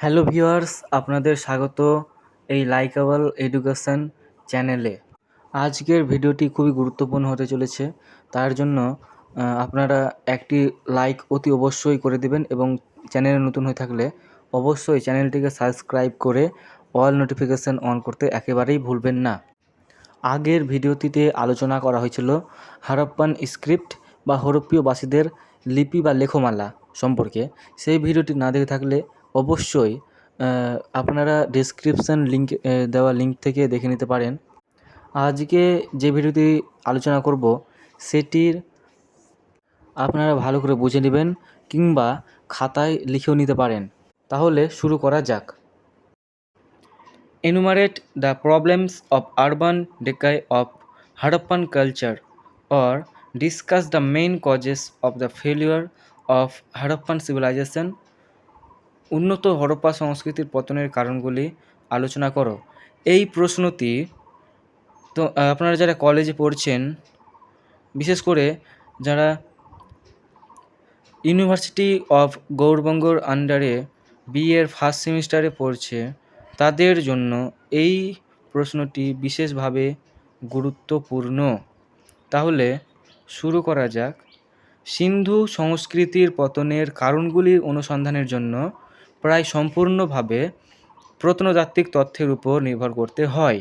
Hello viewers, আপনাদের স্বাগত এই লাইকাবল এডুকেশন চ্যানেলে। আজকের ভিডিওটি খুবই গুরুত্বপূর্ণ হতে চলেছে, তার জন্য আপনারা একটি লাইক অতি অবশ্যই করে দিবেন এবং চ্যানেলে নতুন হয়ে থাকলে অবশ্যই চ্যানেলটিকে সাবস্ক্রাইব করে অল নোটিফিকেশান অন করতে একেবারেই ভুলবেন না। আগের ভিডিওটিতে আলোচনা করা হয়েছিল হারাপ্পান স্ক্রিপ্ট বা হরপ্পীয়বাসীদের লিপি বা লেখমালা সম্পর্কে। সেই ভিডিওটি না দেখে থাকলে অবশ্যই আপনারা ডিসক্রিপশান লিঙ্ক দেওয়া লিঙ্ক থেকে দেখে নিতে পারেন। আজকে যে ভিডিওটি আলোচনা করব, সেটির আপনারা ভালো করে বুঝে নেবেন কিংবা খাতায় লিখেও নিতে পারেন। তাহলে শুরু করা যাক। Enumerate the problems of urban decay of Harappan culture or discuss the main causes of the failure of Harappan civilisation উন্নত হরপ্পা সংস্কৃতির পতনের কারণগুলি আলোচনা করো। এই প্রশ্নটি তো আপনারা যারা কলেজে পড়ছেন, বিশেষ করে যারা ইউনিভার্সিটি অফ গৌরবঙ্গর আন্ডারে বিএর ফার্স্ট সেমিস্টারে পড়ছে, তাদের জন্য এই প্রশ্নটি বিশেষভাবে গুরুত্বপূর্ণ। তাহলে শুরু করা যাক। সিন্ধু সংস্কৃতির পতনের কারণগুলির অনুসন্ধানের জন্য প্রায় সম্পূর্ণভাবে প্রত্নতাত্ত্বিক তথ্যের উপর নির্ভর করতে হয়।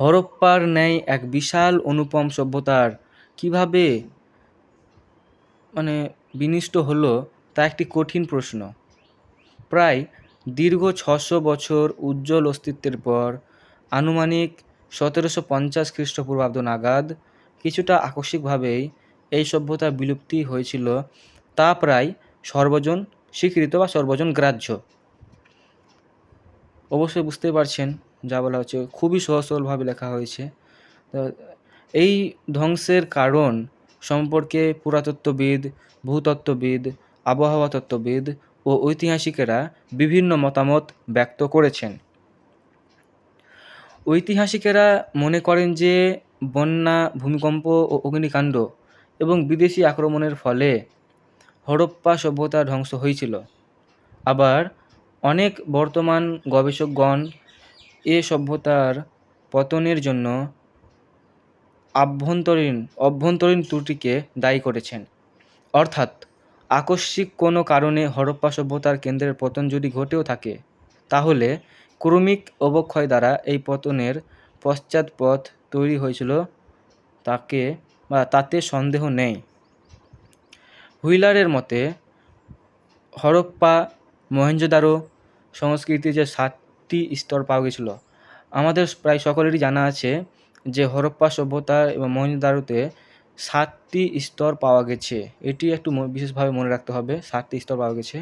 হরপ্পার ন্যায় এক বিশাল অনুপম সভ্যতার কীভাবে মানে বিনিষ্ট হলো তা একটি কঠিন প্রশ্ন। প্রায় দীর্ঘ ছশো বছর উজ্জ্বল অস্তিত্বের পর আনুমানিক সতেরোশো পঞ্চাশ খ্রিস্টপূর্বাব্দ নাগাদ কিছুটা আকস্মিকভাবেই এই সভ্যতার বিলুপ্তি হয়েছিল। তা প্রায় সর্বজন স্বীকৃত বা সর্বজন গ্রাহ্য। অবশ্যই বুঝতে পারছেন, যা বলা হচ্ছে। খুবই সহজ সরলভাবে লেখা হয়েছে। এই ধ্বংসের কারণ সম্পর্কে পুরাতত্ত্ববিদ, ভূতত্ত্ববিদ, আবহাওয়া তত্ত্ববিদ ও ঐতিহাসিকেরা বিভিন্ন মতামত ব্যক্ত করেছেন। ঐতিহাসিকেরা মনে করেন যে বন্যা, ভূমিকম্প ও অগ্নিকাণ্ড এবং বিদেশি আক্রমণের ফলে হরপ্পা সভ্যতা ধ্বংস হয়েছিল। আবার অনেক বর্তমান গবেষকগণ এ সভ্যতার পতনের জন্য আভ্যন্তরীণ, অভ্যন্তরীণ ত্রুটিকে দায়ী করেছেন। অর্থাৎ আকস্মিক কোনো কারণে হরপ্পা সভ্যতার কেন্দ্রের পতন যদি ঘটেও থাকে, তাহলে ক্রমিক অবক্ষয় দ্বারা এই পতনের পশ্চাৎপথ তৈরি হয়েছিল, তাকে বা তাতে সন্দেহ নেই। হুইলারের মতে, হরপ্পা, মহেঞ্জোদারো সংস্কৃতির যে সাতটি স্তর পাওয়া গেছিল, আমাদের প্রায় সকলেরই জানা আছে যে হরপ্পা সভ্যতা এবং মহেঞ্জোদারোতে সাতটি স্তর পাওয়া গেছে। এটি একটু বিশেষভাবে মনে রাখতে হবে, সাতটি স্তর পাওয়া গেছে।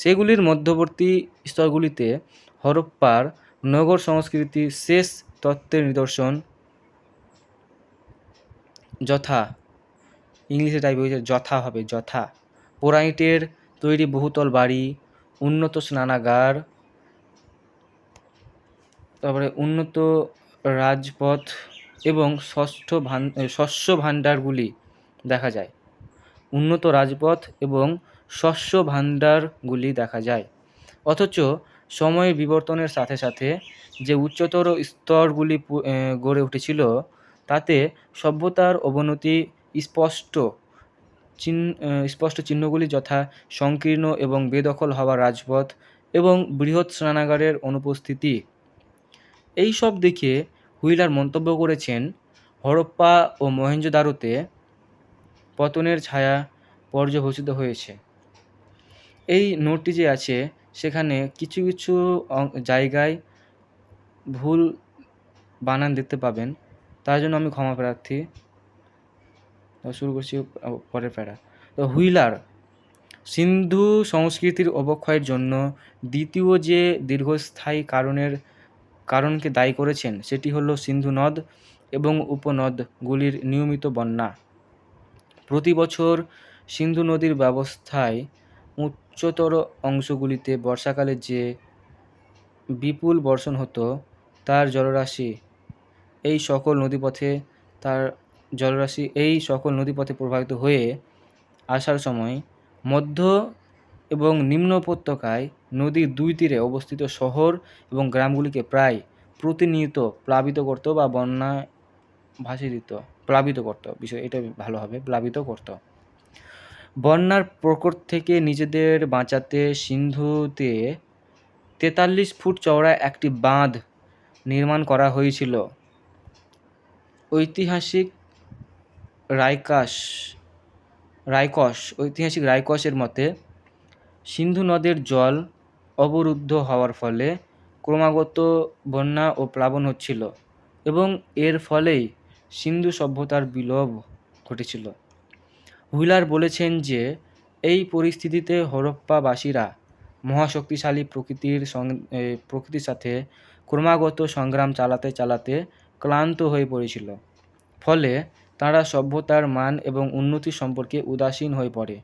সেগুলির মধ্যবর্তী স্তরগুলিতে হরপ্পার নগর সংস্কৃতির শেষ তত্ত্বের নিদর্শন, যথা ইংলিশে টাইপ হয়েছে যথা হবে, যথা। পোরাইটের তৈরি বহুতল বাড়ি, উন্নত স্নানাগার, তারপরে উন্নত রাজপথ এবং ষষ্ঠ ভান শস্য ভাণ্ডারগুলি দেখা যায়। উন্নত রাজপথ এবং শস্য ভাণ্ডারগুলি দেখা যায়। অথচ সময়ের বিবর্তনের সাথে সাথে যে উচ্চতর স্তরগুলি গড়ে উঠেছিল, তাতে সভ্যতার অবনতি স্পষ্ট চিহ্ন স্পষ্ট চিহ্নগুলি যথা সংকীর্ণ এবং বেদখল হওয়া রাজপথ এবং বৃহৎ স্নানাগারের অনুপস্থিতি। এই সব দেখে হুইলার মন্তব্য করেছেন, হরপ্পা ও মহেঞ্জোদারোতে পতনের ছায়া পর্যবসিত হয়েছে। এই নোটটি যে আছে, সেখানে কিছু কিছু জায়গায় ভুল বানান দেখতে পাবেন। তার জন্য আমি ক্ষমা প্রার্থী। শুরু করছি পরের প্যারা। তো হুইলার, সিন্ধু সংস্কৃতির অবক্ষয়ের জন্য দ্বিতীয় যে দীর্ঘস্থায়ী কারণের, কারণকে দায়ী করেছেন, সেটি হলো সিন্ধু নদ এবং উপনদগুলির নিয়মিত বন্যা। প্রতি বছর সিন্ধু নদীর ব্যবস্থায় উচ্চতর অংশগুলিতে বর্ষাকালে যে বিপুল বর্ষণ হতো, তার জলরাশি, এই সকল নদীপথে তার জলরাশি এই সকল নদীপথে প্রবাহিত হয়ে আসার সময় মধ্য এবং নিম্ন উপত্যকায় নদীর দুই তীরে অবস্থিত শহর এবং গ্রামগুলিকে প্রায় প্রতিনিয়ত প্লাবিত করত বা বন্যা ভাসিয়ে দিত। প্লাবিত করত। বিষয়, এটা ভালো হবে। প্লাবিত করত। বন্যার প্রকট থেকে নিজেদের বাঁচাতে সিন্ধুতে তেতাল্লিশ ফুট চওড়া একটি বাঁধ নির্মাণ করা হয়েছিল। ঐতিহাসিক রাইকাস রাইকস ঐতিহাসিক রাইকসের মতে, সিন্ধু নদের জল অবরুদ্ধ হওয়ার ফলে ক্রমাগত বন্যা ও প্লাবন হচ্ছিল এবং এর ফলেই সিন্ধু সভ্যতার বিলোপ ঘটেছিল। হুইলার বলেছেন যে, এই পরিস্থিতিতে হরপ্পাবাসীরা মহাশক্তিশালী প্রকৃতির প্রকৃতির সাথে ক্রমাগত সংগ্রাম চালাতে চালাতে ক্লান্ত হয়ে পড়েছিল। ফলে তারা সভ্যতার মান এবং উন্নতি সম্পর্কে উদাসীন হয়ে পড়ে।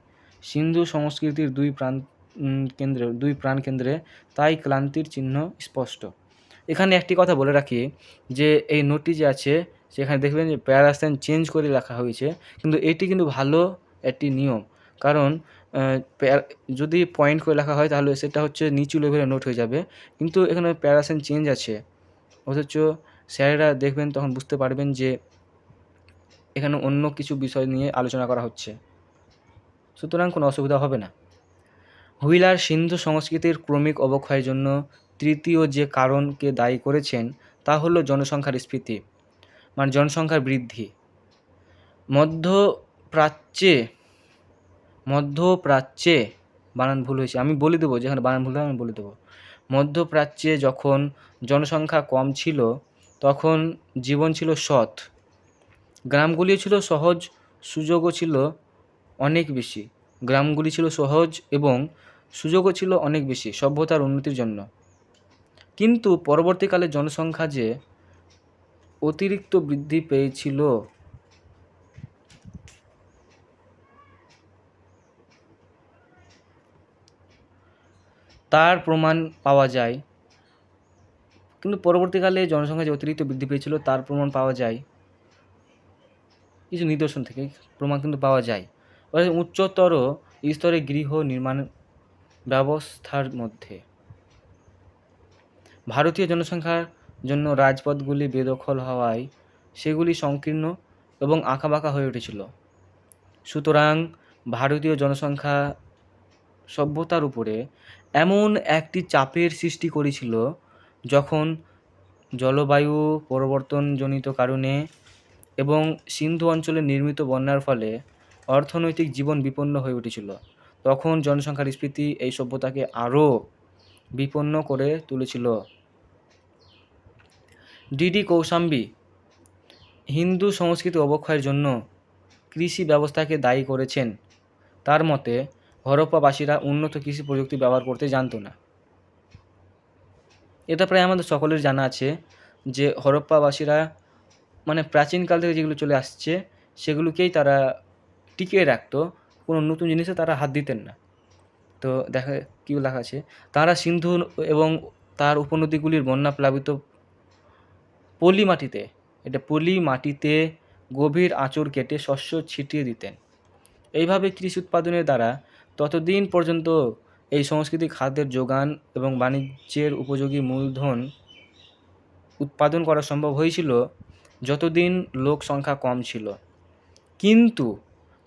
সিন্ধু সংস্কৃতির দুই প্রাণ কেন্দ্রে, দুই প্রাণকেন্দ্রে তাই ক্লান্তির চিহ্ন স্পষ্ট। এখানে একটি কথা বলে রাখি যে, এই নোটটি যে আছে, সেখানে দেখবেন যে প্যারাসেন চেঞ্জ করে লেখা হয়েছে, কিন্তু এটি কিন্তু ভালো একটি নিয়ম। কারণ যদি পয়েন্ট করে লেখা হয়, তাহলে সেটা হচ্ছে নিচু লেভেলের নোট হয়ে যাবে। কিন্তু এখানে প্যারাসেন চেঞ্জ আছে। অথচ স্যারেরা দেখবেন, তখন বুঝতে পারবেন যে এখানে অন্য কিছু বিষয় নিয়ে আলোচনা করা হচ্ছে। সুতরাং কোনো অসুবিধা হবে না। হুইলার সিন্ধু সংস্কৃতির ক্রমিক অবক্ষয়ের জন্য তৃতীয় যে কারণকে দায়ী করেছেন, তা হলো জনসংখ্যার স্ফীতি মানে জনসংখ্যার বৃদ্ধি। মধ্যপ্রাচ্যে মধ্যপ্রাচ্যে, বানান ভুল হয়েছে, আমি বলে দেবো যেখানে বানান ভুল আমি বলে দেবো। মধ্যপ্রাচ্যে যখন জনসংখ্যা কম ছিল, তখন জীবন ছিল সৎ। গ্রামগুলি ছিল সহজ, সুযোগও ছিল অনেক বেশি। গ্রামগুলি ছিল সহজ এবং সুযোগও ছিল অনেক বেশি সভ্যতার উন্নতির জন্য। কিন্তু পরবর্তীকালে জনসংখ্যা যে অতিরিক্ত বৃদ্ধি পেয়েছিল, তার প্রমাণ পাওয়া যায়। কিন্তু পরবর্তীকালে জনসংখ্যা যে অতিরিক্ত বৃদ্ধি পেয়েছিল, তার প্রমাণ পাওয়া যায়। কিছু নিদর্শন থেকে প্রমাণ কিন্তু পাওয়া যায়। উচ্চতর স্তরে গৃহ নির্মাণ ব্যবস্থার মধ্যে। ভারতীয় জনসংখ্যার জন্য রাজপথগুলি বেদখল হওয়ায় সেগুলি সংকীর্ণ এবং আঁকাবাঁকা হয়ে উঠেছিল। সুতরাং ভারতীয় জনসংখ্যা সভ্যতার উপরে এমন একটি চাপের সৃষ্টি করেছিল যখন জলবায়ু পরিবর্তনজনিত কারণে এবং সিন্ধু অঞ্চলে নির্মিত বন্যার ফলে অর্থনৈতিক জীবন বিপন্ন হয়ে উঠেছিল। তখন জনসংখ্যার স্ফীতি এই সভ্যতাকে আরও বিপন্ন করে তুলেছিল। ডিডি কৌশাম্বি, হিন্দু সংস্কৃতি অবক্ষয়ের জন্য কৃষি ব্যবস্থাকে দায়ী করেছেন। তার মতে, হরপ্পাবাসীরা উন্নত কৃষি প্রযুক্তি ব্যবহার করতে জানতো না। এটা প্রায় আমাদের সকলের জানা আছে যে হরপ্পাবাসীরা মানে প্রাচীনকাল থেকে যেগুলো চলে আসছে, সেগুলোকেই তারা টিকিয়ে রাখতো। কোনো নতুন জিনিসে তারা হাত দিতেন না। তো দেখা, কী লেখা আছে? তারা সিন্ধু এবং তার উপনদীগুলির বন্যা প্লাবিত পলি মাটিতে এটা পলি মাটিতে গভীর আঁচড় কেটে শস্য ছিটিয়ে দিতেন। এইভাবে কৃষি উৎপাদনের দ্বারা ততদিন পর্যন্ত এই সংস্কৃতি খাদ্যের যোগান এবং বাণিজ্যের উপযোগী মূলধন উৎপাদন করা সম্ভব হয়েছিল। যতদিন লোক সংখ্যা কম ছিল। কিন্তু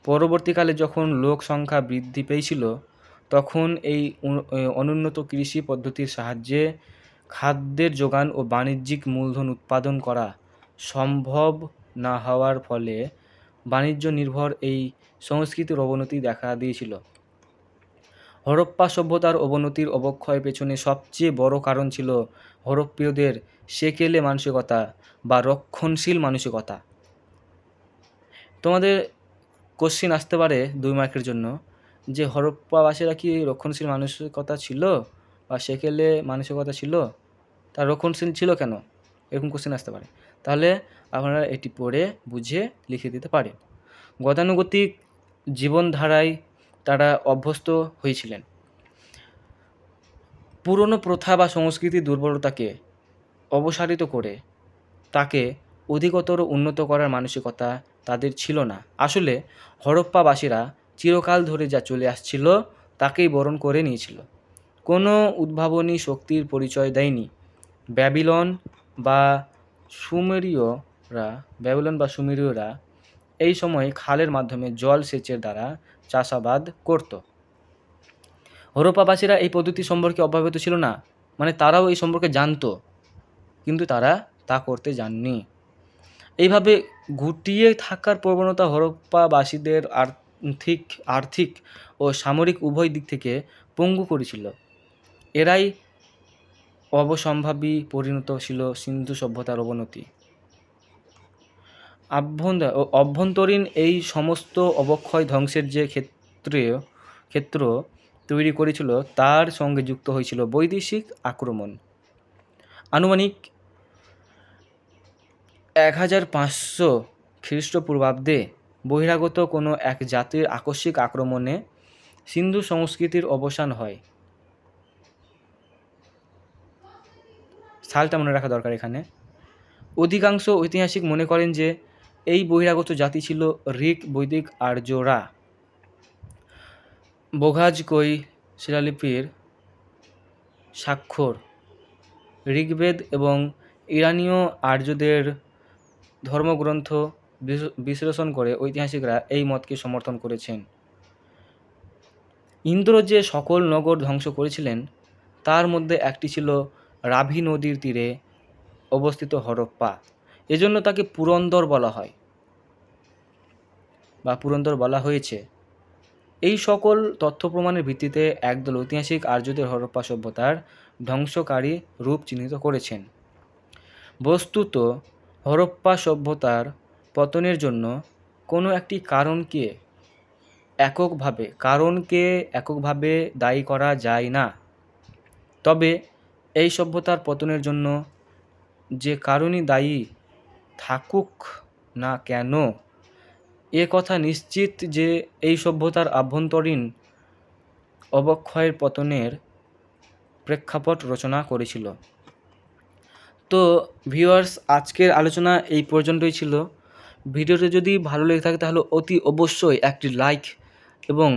পরবর্তীকালে যখন লোক সংখ্যা বৃদ্ধি পেয়েছিল, তখন এই অনুন্নত কৃষি পদ্ধতির সাহায্যে খাদ্যের যোগান ও বাণিজ্যিক মূলধন উৎপাদন করা সম্ভব না হওয়ার ফলে বাণিজ্য নির্ভর এই সংস্কৃতির অবনতি দেখা দিয়েছিল। হরপ্পা সভ্যতার অবনতির অবক্ষয় পেছনে সবচেয়ে বড় কারণ ছিল হরপ্পীয়দের সেকেলে মানসিকতা বা রক্ষণশীল মানসিকতা। তোমাদের কোশ্চিন আসতে পারে দুই মার্কের জন্য, যে হরপ্পাবাসীরা কি রক্ষণশীল মানসিকতা ছিল বা সেকেলে মানসিকতা ছিল? তার রক্ষণশীল ছিল কেন? এরকম কোশ্চেন আসতে পারে। তাহলে আপনারা এটি পড়ে, বুঝে, লিখে দিতে পারেন। গতানুগতিক জীবনধারায় তারা অভ্যস্ত হয়েছিলেন। পুরনো প্রথা বা সংস্কৃতির দুর্বলতাকে অবসারিত করে তাকে অধিকতর উন্নত করার মানসিকতা তাদের ছিল না। আসলে হরপ্পাবাসীরা চিরকাল ধরে যা চলে আসছিল তাকেই বরণ করে নিয়েছিল। কোনো উদ্ভাবনী শক্তির পরিচয় দেয়নি। ব্যাবিলন বা সুমেরীয়রা, ব্যাবিলন বা সুমেরীয়রা এই সময় খালের মাধ্যমে জল সেচের দ্বারা চাষাবাদ করত। হরপ্পাবাসীরা এই পদ্ধতি সম্পর্কে অবগত ছিল না। মানে তারাও এই সম্পর্কে জানতো। কিন্তু তারা তা করতে যাননি। এইভাবে গুটিয়ে থাকার প্রবণতা হরপ্পাবাসীদের আর্থিক আর্থিক ও সামরিক উভয় দিক থেকে পঙ্গু করেছিল। এরাই অবসম্ভাবী পরিণত ছিল সিন্ধু সভ্যতার অবনতি। আভ্যন্তর অভ্যন্তরীণ এই সমস্ত অবক্ষয় ধ্বংসের যে ক্ষেত্রে, ক্ষেত্র তৈরি করেছিল, তার সঙ্গে যুক্ত হয়েছিল বৈদেশিক আক্রমণ। আনুমানিক এক হাজার পাঁচশো খ্রিস্টপূর্বাব্দে বহিরাগত কোনো এক জাতির আকস্মিক আক্রমণে সিন্ধু সংস্কৃতির অবসান হয়। সালটা মনে রাখা দরকার এখানে। অধিকাংশ ঐতিহাসিক মনে করেন যে, এই বহিরাগত জাতি ছিল ঋক বৈদিক আর্যরা। বোঘাজকই শিলালিপির স্বাক্ষর। ঋগ্বেদ এবং ইরানীয় আর্যদের ধর্মগ্রন্থ বিশ্লেষণ করে ঐতিহাসিকরা এই মতকে সমর্থন করেছেন। ইন্দ্র যে সকল নগর ধ্বংস করেছিলেন, তার মধ্যে একটি ছিল রাভি নদীর তীরে অবস্থিত হরপ্পা। এজন্য তাকে পুরন্দর বলা হয় বা পুরন্দর বলা হয়েছে। এই সকল তথ্য প্রমাণের ভিত্তিতে একদল ঐতিহাসিক আর্যদের হরপ্পা সভ্যতার ধ্বংসকারী রূপ চিহ্নিত করেছেন। বস্তুত হরপ্পা সভ্যতার পতনের জন্য কোনো একটি কারণকে এককভাবে কারণকে এককভাবে দায়ী করা যায় না। তবে এই সভ্যতার পতনের জন্য যে কারণই দায়ী থাকুক না কেন এ কথা নিশ্চিত যে এই সভ্যতার আভ্যন্তরীণ অবক্ষয়ের পতনের প্রেক্ষাপট রচনা করেছিল। তো ভিউয়ার্স, আজকের আলোচনা এই পর্যন্তই ছিল। ভিডিওটি যদি ভালো লেগে থাকে তাহলে অতি অবশ্যই একটি লাইক এবং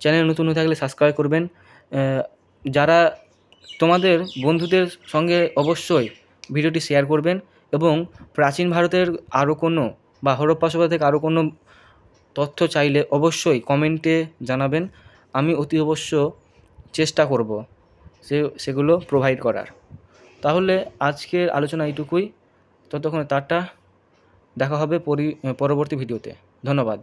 চ্যানেল নতুন হয়ে থাকলে সাবস্ক্রাইব করবেন। যারা তোমাদের বন্ধুদের সঙ্গে অবশ্যই ভিডিওটি শেয়ার করবেন এবং প্রাচীন ভারতের আরও কোনো বা হরপ্পা সভ্যতা থেকে আরও কোনো তথ্য চাইলে অবশ্যই কমেন্টে জানাবেন। আমি অতি অবশ্য চেষ্টা করব সে, সেগুলো প্রোভাইড করার। তাহলে আজকের আলোচনা এইটুকুই। ততক্ষণে তারটা দেখা হবে পরি, পরবর্তী ভিডিওতে। ধন্যবাদ।